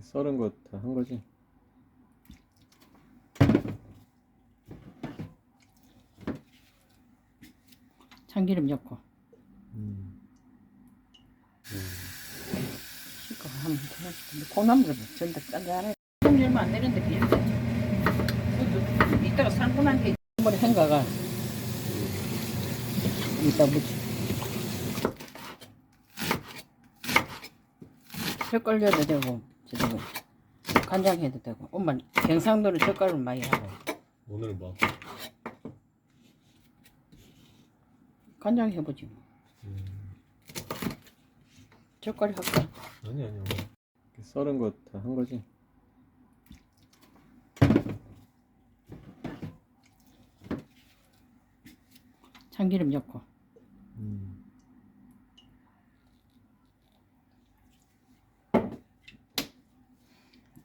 썰은 거 다 한 거지? 참기름 넣고. 음. 하면 되는데 콩나물을 전다 짠짠해 콩 얼마 안 내는데 그것도 이따가 살분한 게 콩물에 헹가가 이따 젓갈 넣어도 되고 저도 간장 해도 되고 엄마 경상도는 젓갈을 많이 하고 오늘은 뭐? 간장 해보지 뭐. 음. 젓갈이 할까 아니 아니 썰은 거 다 한 거지? 참기름 넣고 음.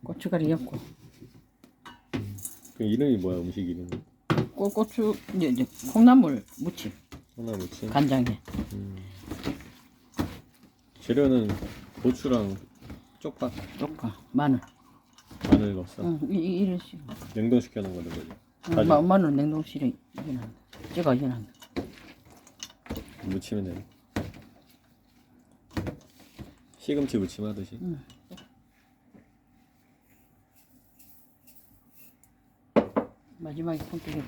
고춧가루 넣고 그 이름이 뭐야 음식 이름이? 고, 고추 이제, 이제 콩나물 무침 하나 무침. 간장에 음. 재료는 고추랑 쪽파, 쪽파 마늘 마늘 넣었어. 응, 이, 이, 이런 식으로 냉동시켜 놓은 거는 거지. 응, 다진. 마, 마늘 냉동실에 제가 이겨놨다 무치면 돼. 시금치 무침 하듯이. 응. 마지막에 손뜨개